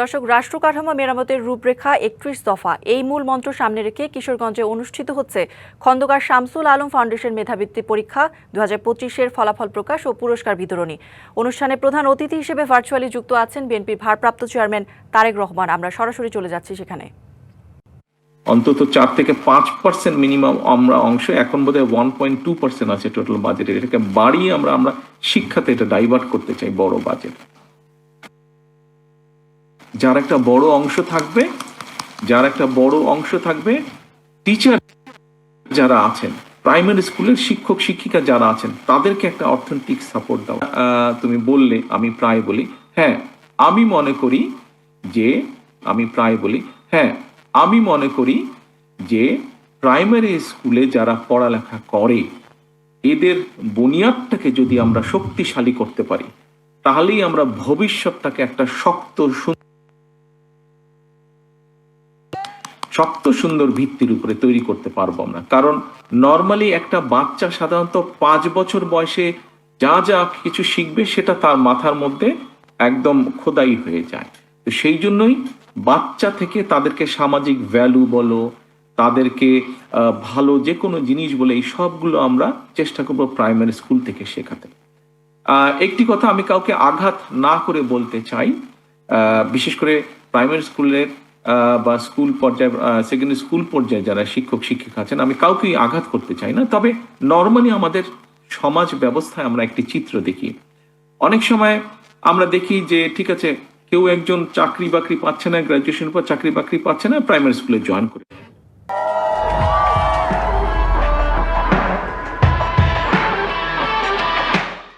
দর্শক রাষ্ট্র কাঠামো মেরামতের রূপরেখা একত্রিশ দফা। এই মূল মন্ত্র সামনে রেখে কিশোরগঞ্জে অনুষ্ঠিত হচ্ছে খন্দকার শামসুল আলম ফাউন্ডেশন মেধাবৃত্তি পরীক্ষা দু হাজার পঁচিশের ফলাফল প্রকাশ ও পুরস্কার বিতরণী। অনুষ্ঠানে প্রধান অতিথি হিসেবে ভার্চুয়ালি যুক্ত আছেন বিএনপির ভারপ্রাপ্ত চেয়ারম্যান তারেক রহমান। আমরা সরাসরি চলে যাচ্ছি সেখানে। অন্তত চার থেকে পাঁচ পার্সেন্ট মিনিমাম আমরা অংশ, এখন বোধহয় ওয়ান পয়েন্ট টু পার্সেন্ট আছে টোটাল বাজেটের এটাকে বাড়িয়ে আমরা আমরা শিক্ষাতে এটা ডাইভার্ট করতে চাই বড় বাজেট যার একটা বড় অংশ থাকবে, যার একটা বড় অংশ থাকবে টিচার যারা আছেন প্রাইমারি স্কুলের শিক্ষক, শিক্ষিকা যারা আছেন, তাদেরকে একটা অর্থনৈতিক সাপোর্ট দাও। তুমি বললে, আমি প্রায় বলি হ্যাঁ আমি মনে করি যে, আমি প্রায় বলি হ্যাঁ আমি মনে করি যে প্রাইমারি স্কুলে যারা পড়ালেখা করে, এদের বুনিয়াদটাকে যদি আমরা শক্তিশালী করতে পারি, তাহলেই আমরা ভবিষ্যৎটাকে একটা শক্ত, সুন্দর শক্ত সুন্দর ভিত্তির উপরে তৈরি করতে পারব আমরা। কারণ নর্মালি একটা বাচ্চা সাধারণত পাঁচ বছর বয়সে যা যা কিছু শিখবে সেটা তার মাথার মধ্যে একদম খোদাই হয়ে যায়। তো সেই জন্যই বাচ্চা থেকে তাদেরকে সামাজিক ভ্যালু বলো, তাদেরকে ভালো যে কোনো জিনিস বলে এই সবগুলো আমরা চেষ্টা করব প্রাইমারি স্কুল থেকে শেখাতে। একটি কথা আমি কাউকে আঘাত না করে বলতে চাই। বিশেষ করে প্রাইমারি স্কুলের বা স্কুল পর্যায়ে সেকেন্ডারি স্কুল পর্যায়ে যারা শিক্ষক, শিক্ষিকা আছেন, আমি কাউকেই আঘাত করতে চাই না। তবে নর্মালি আমাদের সমাজ ব্যবস্থায় আমরা একটি চিত্র দেখি। অনেক সময় আমরা দেখি যে, ঠিক আছে, কেউ একজন চাকরি বাকরি পাচ্ছে না গ্র্যাজুয়েশন পর চাকরি বাকরি পাচ্ছে না প্রাইমারি স্কুলে জয়েন করে।